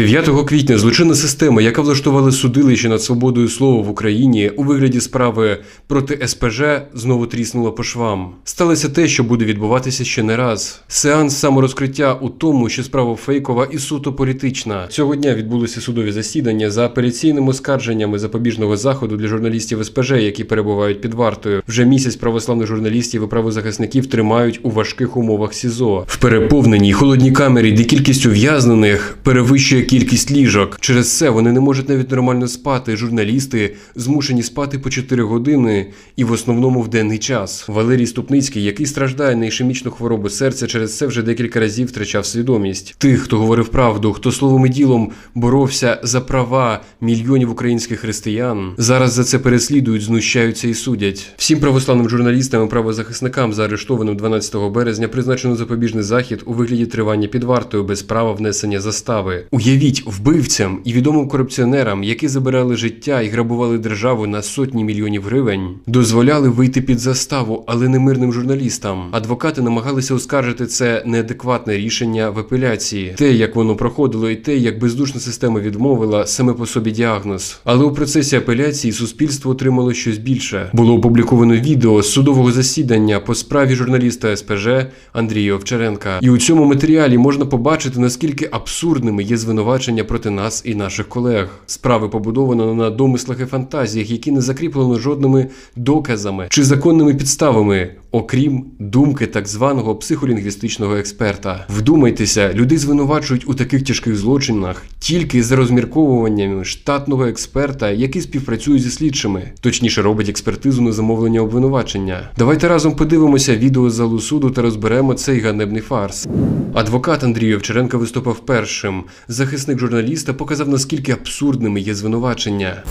9 квітня злочинна система, яка влаштувала судилище над свободою слова в Україні у вигляді справи проти СПЖ, знову тріснула по швам. Сталося те, що буде відбуватися ще не раз. Сеанс саморозкриття у тому, що справа фейкова і суто політична. Цього дня відбулося судові засідання за апеляційними оскарженнями запобіжного заходу для журналістів СПЖ, які перебувають під вартою. Вже місяць православних журналістів і правозахисників тримають у важких умовах СІЗО в переповненій холодній камері, де кількість ув'язнених перевищує кількість ліжок. Через це вони не можуть навіть нормально спати. Журналісти змушені спати по 4 години і в основному в денний час. Валерій Ступницький, який страждає на ішемічну хворобу серця, через це вже декілька разів втрачав свідомість. Тих, хто говорив правду, хто словом і ділом боровся за права мільйонів українських християн, зараз за це переслідують, знущаються і судять. Всім православним журналістам і правозахисникам, заарештованим 12 березня, призначено запобіжний захід у вигляді тривання під вартою без права внесення застави. Уявіть вбивцям і відомим корупціонерам, які забирали життя і грабували державу на сотні мільйонів гривень, дозволяли вийти під заставу, але не мирним журналістам. Адвокати намагалися оскаржити це неадекватне рішення в апеляції. Те, як воно проходило, і те, як бездушна система відмовила саме по собі діагноз. Але у процесі апеляції суспільство отримало щось більше. Було опубліковано відео з судового засідання по справі журналіста СПЖ Андрія Овчаренка. І у цьому матеріалі можна побачити, наскільки абсурдними є звинувачення проти нас і наших колег. Справи побудовано на домислах і фантазіях, які не закріплено жодними доказами чи законними підставами, окрім думки так званого психолінгвістичного експерта. Вдумайтеся, людей звинувачують у таких тяжких злочинах тільки за розмірковуваннями штатного експерта, який співпрацює зі слідчими, точніше робить експертизу на замовлення обвинувачення. Давайте разом подивимося відео з залу суду та розберемо цей ганебний фарс. Адвокат Андрій Овчаренко виступав першим. Захисник журналіста показав наскільки абсурдними є звинувачення.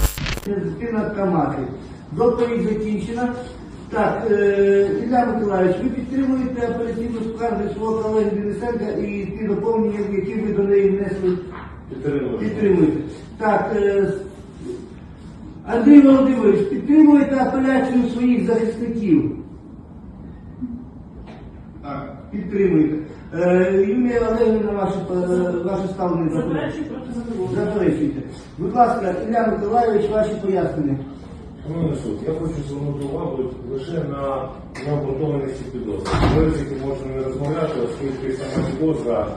Доповідь закінчена. Так, е, Ілля Миколаївич, ви підтримуєте апеляційну скаргу свого колеги Денисенка і ті доповнення, які ви до неї внесли? Підтримуєте. Так, е, Андрій Володимирович, підтримуєте апеляцію своїх захисників? Так. Підтримуєте. Е, Юлія Олегівна, ваше, ваше ставлення. Заперечуйте. Будь ласка, Ілля Миколаївич, ваші пояснення. Шановний суд, я хочу звернути увагу лише на необґрунтованості підозри. Ризики можна не розмовляти, оскільки сама підозра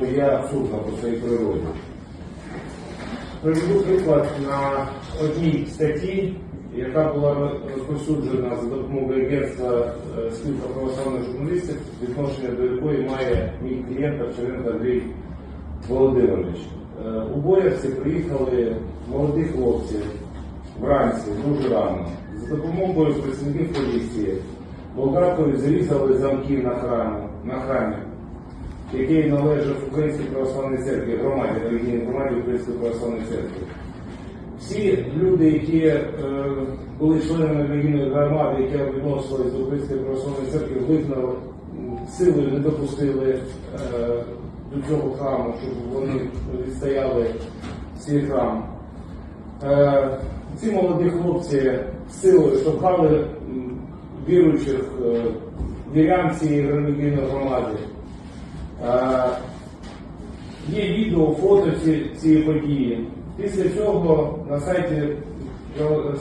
ну, є абсурдна по своїй природі. Приведу приклад на одній статті, яка була розповсюджена за допомогою агентства е, спілка православних журналістів, відношення до якої має мій клієнт Овчаренко Андрій Володимирович. Е, У Боярці приїхали молоді хлопці вранці, дуже рано. За допомогою працівників поліції Болгаркові зарізали замки на храму, на храмі, який належав Українській православній церкві, громаді, релігійній громаді Української православної церкви. Всі люди, які е, були членами релігійної громади, які відносились до Української православної церкви, визнали силою не допустили е, до цього храму, щоб вони відстояли свій храм. Е, ці молоді хлопці силою штовхали віруючих е, вірян цієї релігійної громади. Е, Є відео, фото цієї події. Після цього на сайті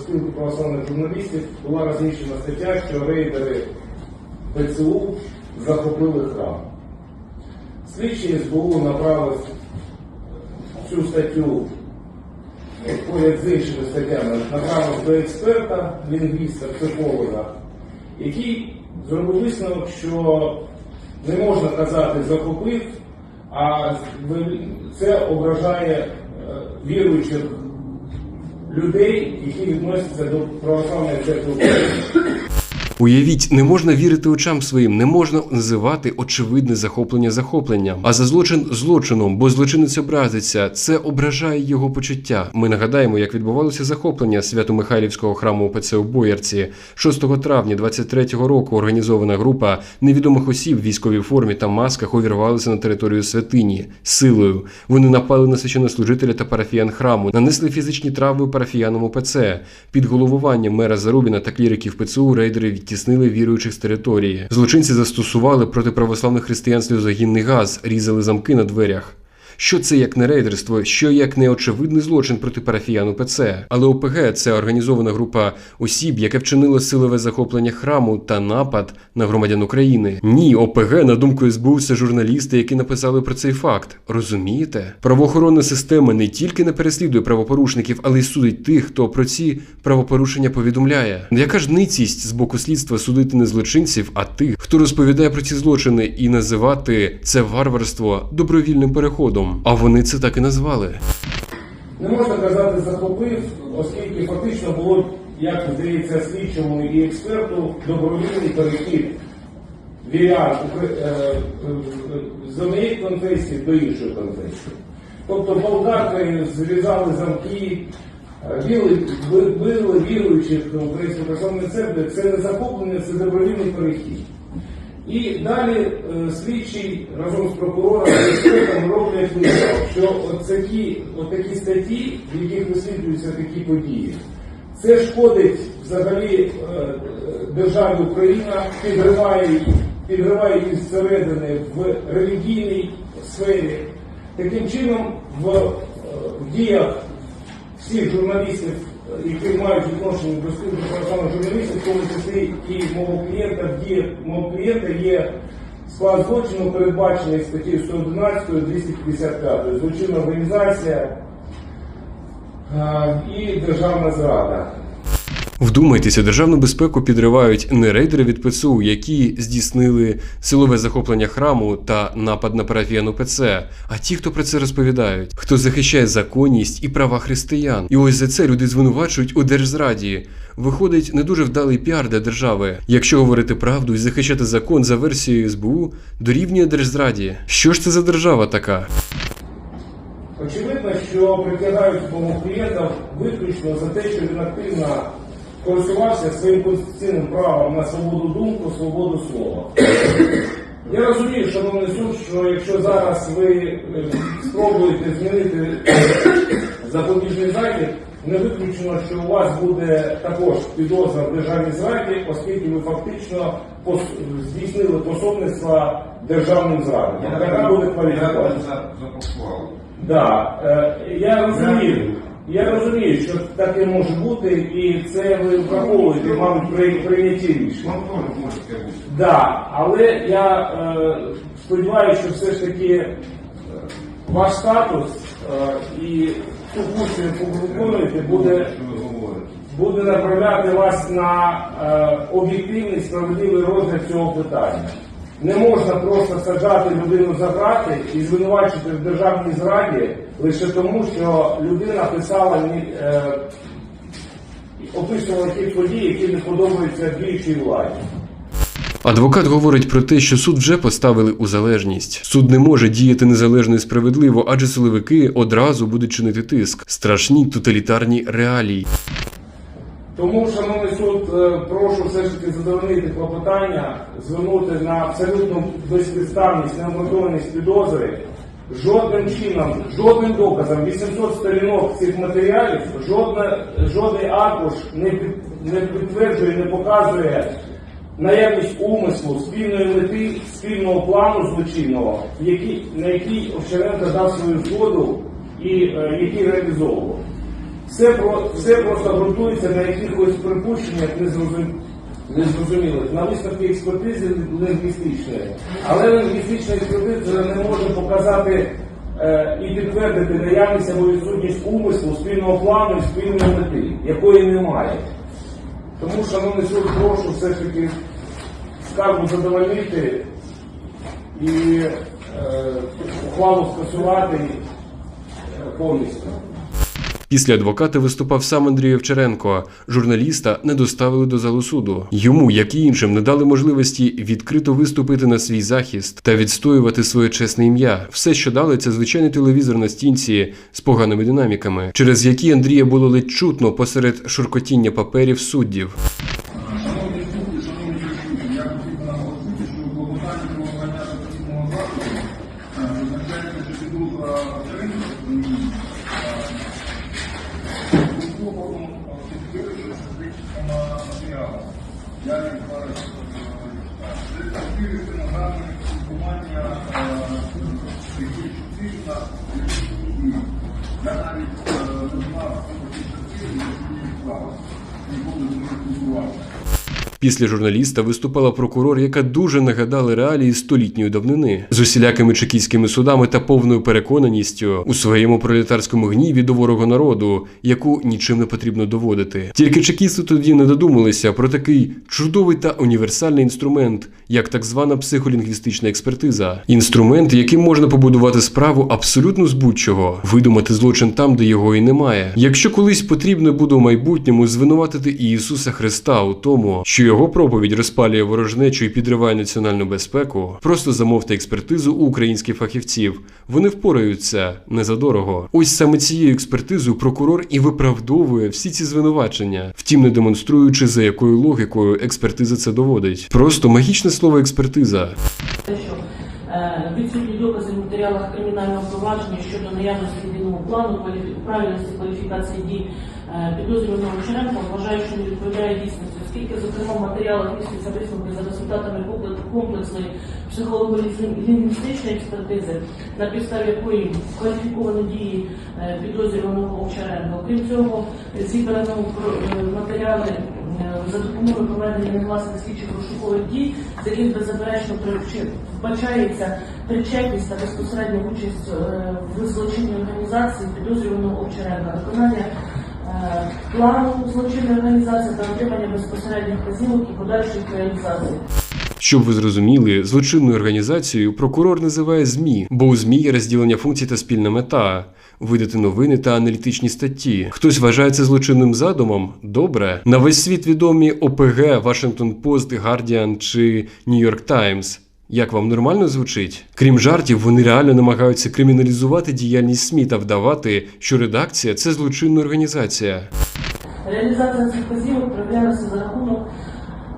спілки православних журналістів була розміщена стаття, що рейдери ПЦУ захопили храм. Слідчий СБУ направив цю статтю поряд з іншими статтями направив до експерта, лінгвіста, психолога, який зробив висновок, що не можна казати захопив, а це ображає е, віруючих людей, які відносяться до православної церкви. Уявіть, не можна вірити очам своїм, не можна називати очевидне захоплення захопленням, а за злочин злочином, бо злочинець образиться. Це ображає його почуття. Ми нагадаємо, як відбувалося захоплення Свято-Михайлівського храму ОПЦ у Боярці 6 травня 23-го року. Організована група невідомих осіб в військовій формі та масках увірвалися на територію святині силою. Вони напали на священнослужителя та парафіян храму, нанесли фізичні травми парафіянам ОПЦ. Під головуванням мера Зарубіна та кліриків ПЦУ рейдери відтіснили віруючих з території. Злочинці застосували проти православних християн сльозогінний газ, різали замки на дверях. Що це як не рейдерство, що як не очевидний злочин проти парафіян УПЦ. Але ОПГ це організована група осіб, яке вчинило силове захоплення храму та напад на громадян України. Ні, ОПГ, на думку СБУ, це журналісти, які написали про цей факт. Розумієте? Правоохоронна система не тільки не переслідує правопорушників, але й судить тих, хто про ці правопорушення повідомляє. Яка ж ницість з боку слідства судити не злочинців, а тих, хто розповідає про ці злочини і називати це варварство добровільним переходом? А вони це так і назвали. Не можна казати захопив, оскільки фактично було, як здається, слідчому і експерту, добровільний перехід укр- е, е, з однієї конфесії до іншої конфесії. Тобто болгаркою зрізали замки, е, били, би- били віруючих Української православної церкви. Це не захоплення, це добровільний перехід. І далі е, слідчий разом з прокурором роблять висновок, що от такі, от такі статті, в яких висвітлюються такі події, це шкодить взагалі е, державі Україна, підриває, її- підриває її зсередини в релігійній сфері. Таким чином, в, е, в діях всіх журналістів, які мають відношення до спілки православних журналістів, в тому числі і мого клієнта, в мого клієнта є склад злочину, передбачений статтею 111 255 злочинна організація е, і державна зрада. Вдумайтеся, державну безпеку підривають не рейдери від ПЦУ, які здійснили силове захоплення храму та напад на парафіян УПЦ, а ті, хто про це розповідають, хто захищає законність і права християн. І ось за це люди звинувачують у держзраді. Виходить не дуже вдалий піар для держави. Якщо говорити правду і захищати закон за версією СБУ, дорівнює держзраді. Що ж це за держава така? Очевидно, що притягають мого клієнта виключно за те, що він активно користувався своїм конституційним правом на свободу думку, свободу слова. Я розумію, шановний суд, що якщо зараз ви е, спробуєте змінити запобіжний захід, не виключено, що у вас буде також підозра в державній зраді, оскільки ви фактично здійснили пособництво державним зрадам. Така буде кваліфікація. е, я розумію. Я розумію, що таке може бути, і це ви враховуєте, мабуть, при прийнятті рішення. Да, але я е, сподіваюся, що все ж таки е, ваш статус е, і ту функцію, яку ви виконуєте, буде, буде направляти вас на е, об'єктивний справедливий розгляд цього питання. Не можна просто саджати людину за грати і звинувачити в державній зраді лише тому, що людина писала е, описувала ті події, які не подобаються діючій владі. Адвокат говорить про те, що суд вже поставили у залежність. Суд не може діяти незалежно і справедливо, адже силовики одразу будуть чинити тиск. Страшні тоталітарні реалії. Тому, шановний суд, е, прошу все ж таки задовольнити клопотання, звернути на абсолютну безпідставність, необґрунтованість підозри. Жодним чином, жодним доказом 800 сторінок цих матеріалів, жодна, жодний аркуш не, не підтверджує, не показує наявність умислу, спільної мети, спільного плану злочинного, який, на який Овчаренко дав свою згоду і е, який реалізовував. Все, про, все просто ґрунтується на якихось припущеннях незрозумілих, на висновки експертизи лінгвістичної. Але лінгвістична експертиза не може показати е, і підтвердити наявність або відсутність умислу, спільного плану і спільної мети, якої немає. Тому, шановний суд, прошу все ж таки скаргу задовольнити і е, ухвалу скасувати повністю. Після адвоката виступав сам Андрій Овчаренко. Журналіста не доставили до залу суду. Йому, як і іншим, не дали можливості відкрито виступити на свій захист та відстоювати своє чесне ім'я. Все, що дали, це звичайний телевізор на стінці з поганими динаміками, через які Андрія було ледь чутно посеред шуркотіння паперів суддів. Шановні слухи, шановні присутні, я хотів би наголосити, що клопотання про обрання апеляційного закладу е, визначається, що підозра Овчаренка слуховому підтверджує, що критичному матеріалу. Я їх зараз е, читаю. Це чотири стенограми спілкування, е, які фізично, я навіть е, не знав, що такі статті, які склалися. Ніколи з ними не спілкувався. Після журналіста виступала прокурор, яка дуже нагадала реалії столітньої давнини з усілякими чекійськими судами та повною переконаністю у своєму пролетарському гніві до ворога народу, яку нічим не потрібно доводити. Тільки чекісти тоді не додумалися про такий чудовий та універсальний інструмент, як так звана психолінгвістична експертиза. Інструмент, яким можна побудувати справу абсолютно з будь-чого, видумати злочин там, де його і немає. Якщо колись потрібно буде у майбутньому звинуватити Ісуса Христа у тому, що його проповідь розпалює ворожнечу і підриває національну безпеку, просто замовте експертизу у українських фахівців. Вони впораються не задорого. Ось саме цією експертизою прокурор і виправдовує всі ці звинувачення, втім не демонструючи за якою логікою експертиза це доводить. Просто магічне слово експертиза. Е, відсутні докази в матеріалах кримінального провадження щодо наявності єдиного плану, правильності кваліфікації дій е, підозрюваного Черенка, вважаю, що не відповідає дійсності, оскільки, зокрема, в матеріалах містяться висновки за результатами комплекс- комплексної психолого-лінгвістичної експертизи, на підставі якої кваліфіковано дії е, підозрюваного Овчаренка. Окрім цього, зібрано е, матеріали е, за допомогою проведення негласних слідчих розшукових дій, з яких беззаперечно вбачається причетність та безпосередня участь в злочинній організації підозрюваного Овчаренка, виконання плану злочинної організації та отримання безпосередніх вказівок і подальшої реалізації. Щоб ви зрозуміли, злочинною організацією прокурор називає ЗМІ, бо у ЗМІ є розділення функцій та спільна мета видати новини та аналітичні статті. Хтось вважає злочинним задумом? Добре. На весь світ відомі ОПГ, Вашингтон Пост, Гардіан чи Нью-Йорк Таймс. Як вам нормально звучить? Крім жартів, вони реально намагаються криміналізувати діяльність СМІ та вдавати, що редакція це злочинна організація. Реалізація цих вказівок проявлялася за рахунок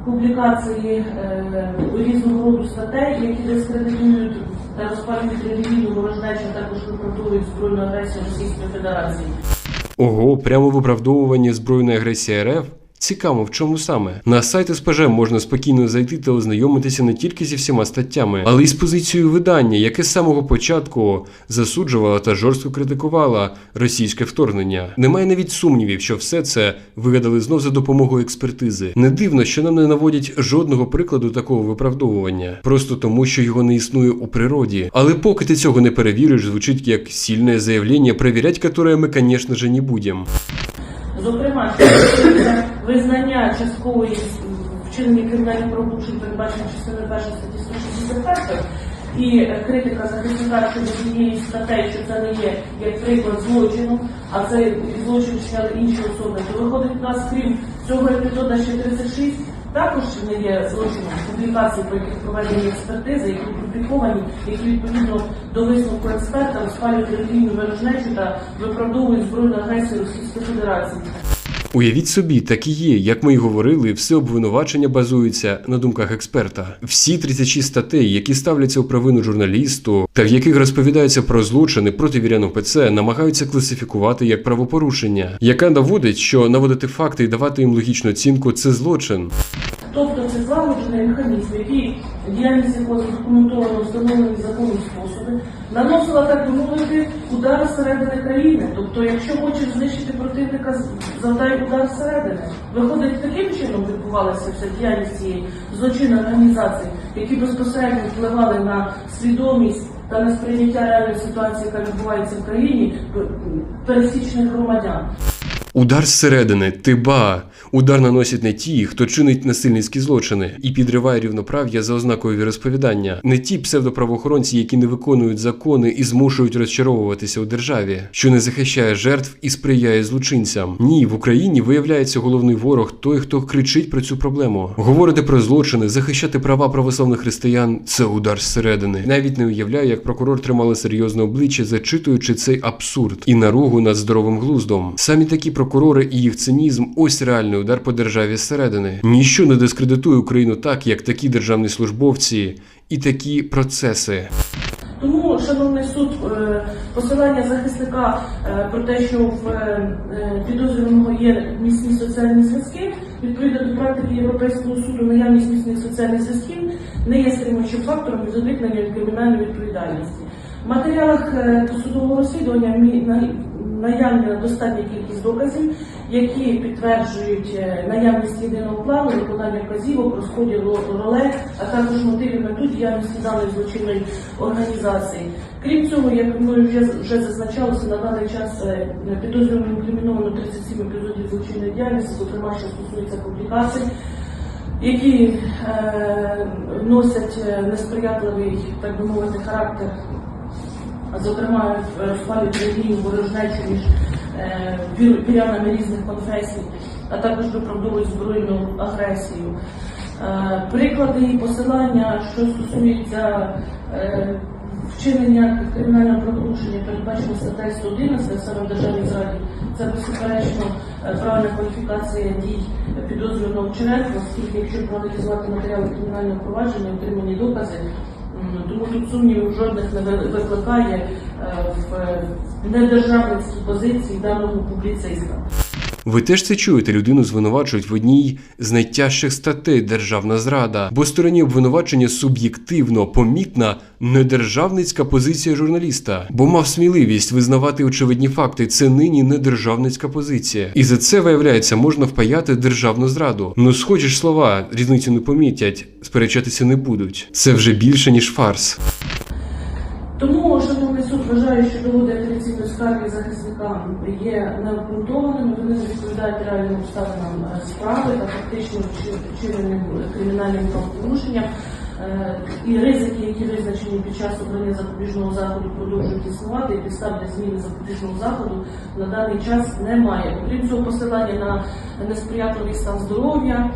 публікації е, різного роду статей, які дискредитують та розпалюють релігійну ворожнечу, також виправдовують збройну агресію Російської Федерації. Ого, прямо виправдовування збройної агресії РФ? Цікаво, в чому саме? На сайт СПЖ можна спокійно зайти та ознайомитися не тільки зі всіма статтями, але й з позицією видання, яке з самого початку засуджувало та жорстко критикувало російське вторгнення. Немає навіть сумнівів, що все це вигадали знов за допомогою експертизи. Не дивно, що нам не наводять жодного прикладу такого виправдовування, просто тому, що його не існує у природі. Але поки ти цього не перевіриш, звучить як сильне заявлення, перевірять, которое ми, конечно же, не будемо. Зокрема, визнання часткової вчинення кримінальних правопорушень, передбачених частиною першої статті 161, і е, критика захисника щодо цієї статей, що це не є як приклад злочину, а це злочин вчиняли інші особи, то виходить у нас, крім цього епізоду ще 36, також не є злочином публікації, по яких проведені експертизи, які опубліковані, які відповідно до висновку експерта розпалюють релігійну ворожнечу та виправдовують збройну агресію Російської Федерації. Уявіть собі, так і є, як ми й говорили, все обвинувачення базується на думках експерта. Всі 36 статей, які ставляться у провину журналісту, та в яких розповідається про злочини проти вірян ОПЦ, намагаються класифікувати як правопорушення, яка наводить, що наводити факти і давати їм логічну оцінку це злочин. Тобто це злагоджений механізм, який діяльність якого задокументовано встановлені законні способи, наносила, так би мовити, удар зсередини країни. Тобто, якщо хочеш знищити противника, завдай удар зсередини. Виходить, таким чином відбувалася вся діяльність цієї злочинної організації, які безпосередньо впливали на свідомість та на сприйняття реальної ситуації, яка відбувається в країні, пересічних громадян. Удар зсередини, тиба. Удар наносять не ті, хто чинить насильницькі злочини і підриває рівноправ'я за ознакою віросповідання, не ті псевдоправоохоронці, які не виконують закони і змушують розчаровуватися у державі, що не захищає жертв і сприяє злочинцям. Ні, в Україні виявляється головний ворог той, хто кричить про цю проблему. Говорити про злочини, захищати права православних християн це удар зсередини. Навіть не уявляю, як прокурор тримали серйозне обличчя, зачитуючи цей абсурд і наругу над здоровим глуздом. Самі такі прокурори і їх цинізм ось реальний удар по державі зсередини. Ніщо не дискредитує Україну так, як такі державні службовці і такі процеси. Тому, шановний суд, е, посилання захисника е, про те, що в е, підозрюваного є міцні соціальні зв'язки, відповідно до практики Європейського суду, наявність міцних соціальних зв'язків не є стримуючим фактором від уникнення від кримінальної відповідальності. В матеріалах досудового розслідування наявна достатня кількість доказів, які підтверджують е, наявність єдиного плану, виконання вказівок, розподіл ро- ролей, а також мотивів метод діяльності даної злочинної організації. Крім цього, як ми вже, вже зазначалося, на даний час е, підозрюваним інкриміновано 37 епізодів злочинної діяльності, зокрема, що стосується публікацій, які е, носять е, несприятливий, так би мовити, характер зокрема в справі релігії ворожнечі між е, вірянами різних конфесій, а також виправдовують збройну агресію. Е, Приклади і посилання, що стосуються е, вчинення кримінального правопорушення, передбачено статтею 111 саме в державній зраді, це безсуперечно е, правильна кваліфікація дій підозрюваного Вчеренка, оскільки якщо проаналізувати матеріали кримінального провадження, отримані докази, Тому тут сумнівів жодних не ви- викликає е, в е, недержавницькій позиції даного публіциста. Ви теж це чуєте? Людину звинувачують в одній з найтяжчих статей державна зрада, бо стороні обвинувачення суб'єктивно помітна недержавницька позиція журналіста, бо мав сміливість визнавати очевидні факти. Це нині недержавницька позиція, і за це виявляється можна впаяти державну зраду. Ну схожі ж слова різницю не помітять, сперечатися не будуть. Це вже більше ніж фарс. Тому, шановний суд, вважаю, що доводи апеляційної скарги захисника є відповідають реальним обставинам справи та фактично вчи- вчиненим кримінальним правопорушенням. Е, І ризики, які визначені під час обрання запобіжного заходу, продовжують існувати, і підстав для зміни запобіжного заходу на даний час немає. Окрім цього, посилання на несприятливий стан здоров'я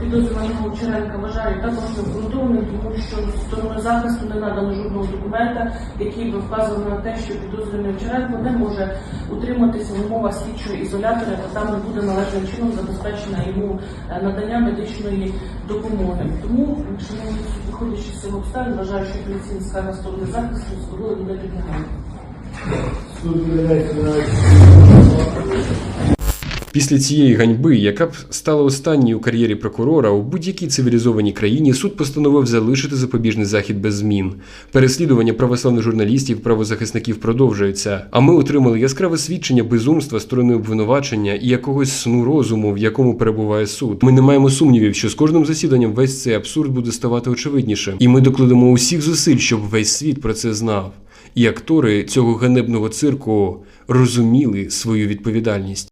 підозрюваного Черенка вважаю також необґрунтованим, тому що стороною захисту не надано жодного документа, який би вказував на те, що підозрюваний Черенко не може утриматися в умовах слідчого ізолятора, та там не буде належним чином забезпечена йому е, надання медичної допомоги. Тому, шановні виходячи з цього обставин, вважаю, що скарга сторони захисту задоволення не підлягає. Після цієї ганьби, яка б стала останньою у кар'єрі прокурора, у будь-якій цивілізованій країні суд постановив залишити запобіжний захід без змін. Переслідування православних журналістів правозахисників продовжується. А ми отримали яскраве свідчення безумства сторони обвинувачення і якогось сну розуму, в якому перебуває суд. Ми не маємо сумнівів, що з кожним засіданням весь цей абсурд буде ставати очевиднішим. І ми докладемо усіх зусиль, щоб весь світ про це знав. І актори цього ганебного цирку розуміли свою відповідальність.